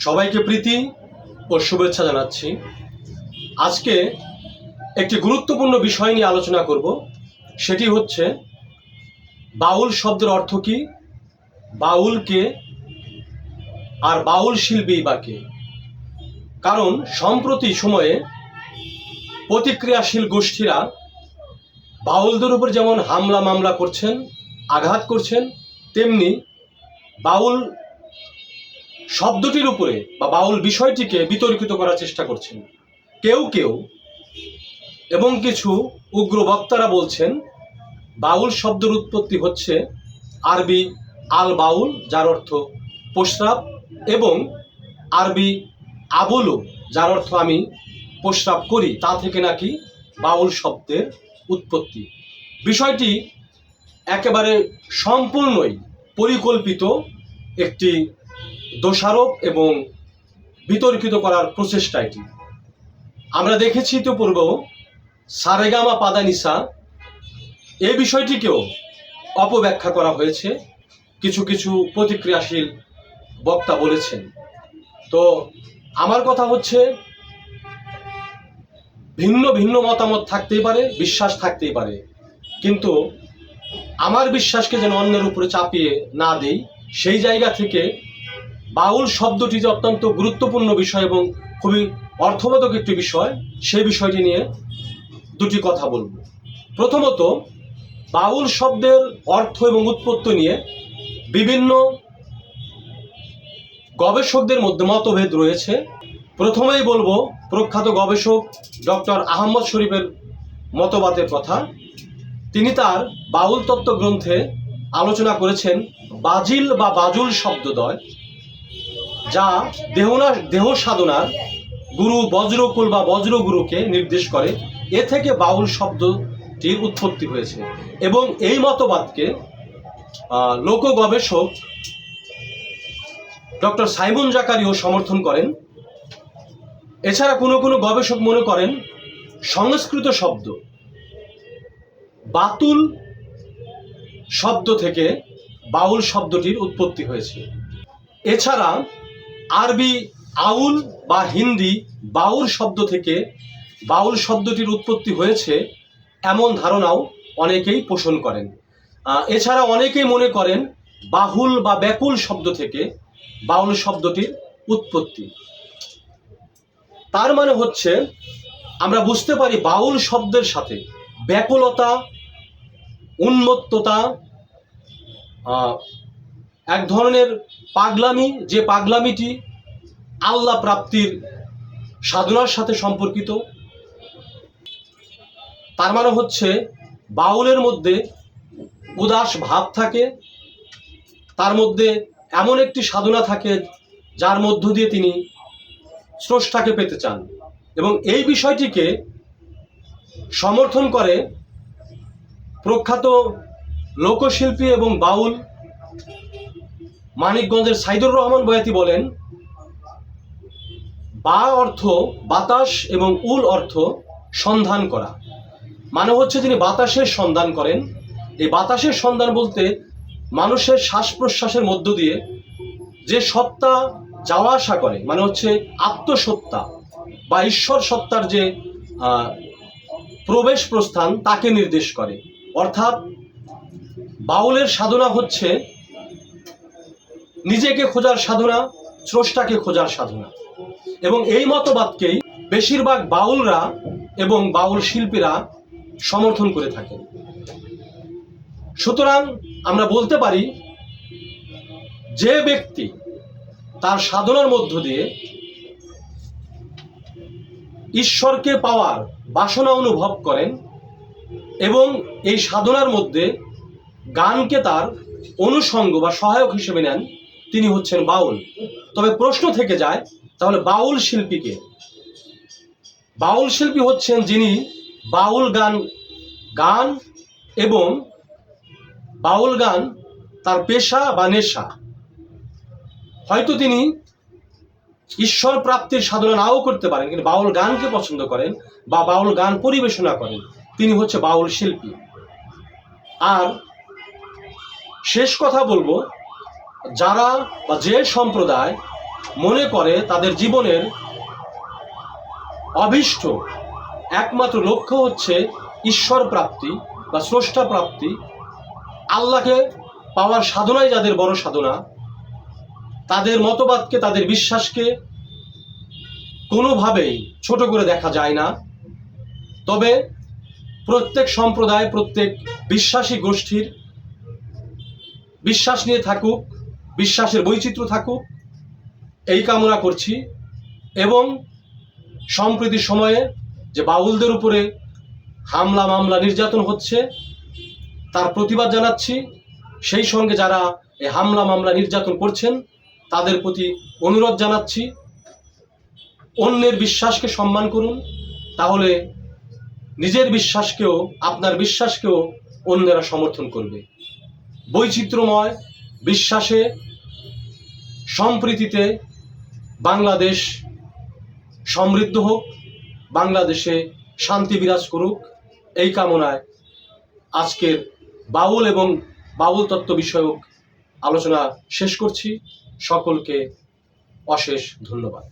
সবাইকে প্রীতি ও শুভেচ্ছা জানাচ্ছি। আজকে একটি গুরুত্বপূর্ণ বিষয় নিয়ে আলোচনা করব। সেটি হচ্ছে, বাউল শব্দের অর্থ কী? বাউলকে আর বাউল শিল্পী বা কে? কারণ সম্প্রতি সময়ে প্রতিক্রিয়াশীল গোষ্ঠীরা বাউলদের উপর যেমন হামলা মামলা করছেন, আঘাত করছেন, তেমনি বাউল শব্দটির উপরে বা বাউল বিষয়টিকে বিতর্কিত করার চেষ্টা করছেন। কেউ কেউ এবং কিছু উগ্র বক্তারা বলছেন, বাউল শব্দের উৎপত্তি হচ্ছে আরবি আল বাউল, যার অর্থ প্রস্রাব, এবং আরবি আবুলু, যার অর্থ আমি প্রস্রাব করি, তা থেকে নাকি বাউল শব্দের উৎপত্তি। বিষয়টি একেবারে সম্পূর্ণই পরিকল্পিত একটি দোষারোপ এবং বিতর্কিত করার প্রচেষ্টা এটি। আমরা দেখেছি ইতিপূর্ব সারেগামা পাদানিসা এ বিষয়টিকেও অপব্যাখ্যা করা হয়েছে। কিছু কিছু প্রতিক্রিয়াশীল বক্তা বলেছেন। তো আমার কথা হচ্ছে, ভিন্ন ভিন্ন মতামত থাকতেই পারে, বিশ্বাস থাকতেই পারে। কিন্তু আমার বিশ্বাসকে যেন অন্যের উপরে চাপিয়ে না দেই, সেই জায়গা থেকে বাউল শব্দটি যে অত্যন্ত গুরুত্বপূর্ণ বিষয় এবং খুবই অর্থবোধক একটি বিষয়, সেই বিষয়টি নিয়ে দুটি কথা বলব। প্রথমত, বাউল শব্দের অর্থ এবং উৎপত্তি নিয়ে বিভিন্ন গবেষকদের মধ্যে মতভেদ রয়েছে। প্রথমেই বলব, প্রখ্যাত গবেষক ডক্টর আহমদ শরীফের মতবাদের কথা। তিনি তার বাউল তত্ত্ব গ্রন্থে আলোচনা করেছেন, বাজিল বা বাজুল শব্দদ্বয়। যা দেহনা দেহ সাধনার গুরু বজ্রকুল বা বজ্রগুরুকে নির্দেশ করে। এ থেকে বাউল শব্দটির উৎপত্তি হয়েছে এবং এই মতবাদকে লোক গবেষক ডক্টর সাইমন জাকারিও সমর্থন করেন। এছাড়া কোনো কোনো গবেষক মনে করেন, সংস্কৃত শব্দ বাতুল শব্দ থেকে বাউল শব্দটির উৎপত্তি হয়েছে। এছাড়া আরবি আউল বা হিন্দি বাউল শব্দ থেকে বাউল শব্দটির উৎপত্তি হয়েছে এমন ধারণাও অনেকেই পোষণ করেন। এছাড়া অনেকেই মনে করেন বাহুল বা ব্যাকুল শব্দ থেকে বাউল শব্দটির উৎপত্তি। তার মানে হচ্ছে আমরা বুঝতে পারি বাউল শব্দের সাথে ব্যাকুলতা, উন্মত্ততা এক ধরনের পাগলামি, যে পাগলামিটি আল্লাহ প্রাপ্তির সাধনার সাথে সম্পর্কিত। তার মানে হচ্ছে, বাউলের মধ্যে উদাস ভাব থাকে, তার মধ্যে এমন একটি সাধনা থাকে যার মধ্য দিয়ে তিনি স্রষ্টাকে পেতে চান এবং এই বিষয়টিকে সমর্থন করে প্রখ্যাত লোকশিল্পী এবং বাউল মানিকগঞ্জের সাইদুর রহমান বয়াতি বলেন, বা অর্থ বাতাস এবং উল অর্থ সন্ধান করা। মানে হচ্ছে তিনি বাতাসের সন্ধান করেন। এই বাতাসের সন্ধান বলতে মানুষের শ্বাস প্রশ্বাসের মধ্য দিয়ে যে সত্তা যাওয়া আসা করে মানে হচ্ছে আত্মসত্তা বা ঈশ্বর সত্তার যে প্রবেশ প্রস্থান তাকে নির্দেশ করে। অর্থাৎ বাউলের সাধনা হচ্ছে নিজেকে খোঁজার সাধনা, স্রষ্টাকে খোঁজার সাধনা। এবং এই মতবাদকেই বেশিরভাগ বাউলরা এবং বাউল শিল্পীরা সমর্থন করে থাকেন। সুতরাং আমরা বলতে পারি, যে ব্যক্তি তার সাধনার মধ্য দিয়ে ঈশ্বরকে পাওয়ার বাসনা অনুভব করেন এবং এই সাধনার মধ্যে গানকে তার অনুষঙ্গ বা সহায়ক হিসেবে নেন তিনি হচ্ছেন বাউল। তবে প্রশ্ন থেকে যায়, তাহলে বাউল শিল্পীকে বাউল শিল্পী হচ্ছেন যিনি বাউল গান গান এবং বাউল গান তার পেশা বা নেশা। হয়তো তিনি ঈশ্বর প্রাপ্তির সাধনা নাও করতে পারেন, কিন্তু বাউল গানকে পছন্দ করেন বা বাউল গান পরিবেশনা করেন, তিনি হচ্ছে বাউল শিল্পী। আর শেষ কথা বলব যারা বা যে সম্প্রদায় মনে করে তাদের জীবনের অভীষ্ট একমাত্র লক্ষ্য হচ্ছে ঈশ্বর প্রাপ্তি বা স্রষ্টা প্রাপ্তি, আল্লাহকে পাওয়ার সাধনাই যাদের বড় সাধনা, তাদের মতবাদকে, তাদের বিশ্বাসকে কোনোভাবেই ছোট করে দেখা যায় না। তবে প্রত্যেক সম্প্রদায়, প্রত্যেক বিশ্বাসী গোষ্ঠীর বিশ্বাস নিয়ে থাকুক বিশ্বাসের বৈচিত্র্য থাকুক, এই কামনা করছি। এবং সম্প্রতি সময়ে যে বাউলদের উপরে হামলা মামলা নির্যাতন হচ্ছে, তার প্রতিবাদ জানাচ্ছি। সেই সঙ্গে যারা এই হামলা মামলা নির্যাতন করছেন, তাদের প্রতি অনুরোধ জানাচ্ছি। অন্যের বিশ্বাসকে সম্মান করুন, তাহলে নিজের বিশ্বাসকেও, আপনার বিশ্বাসকেও অন্যেরা সমর্থন করবে। বৈচিত্র্যময় বিশ্বাসে, সম্প্রীতিতে বাংলাদেশ সমৃদ্ধ হোক, বাংলাদেশে শান্তি বিরাজ করুক, এই কামনায় আজকের বাউল এবং বাউল তত্ত্ব বিষয়ক আলোচনা শেষ করছি। সকলকে অশেষ ধন্যবাদ।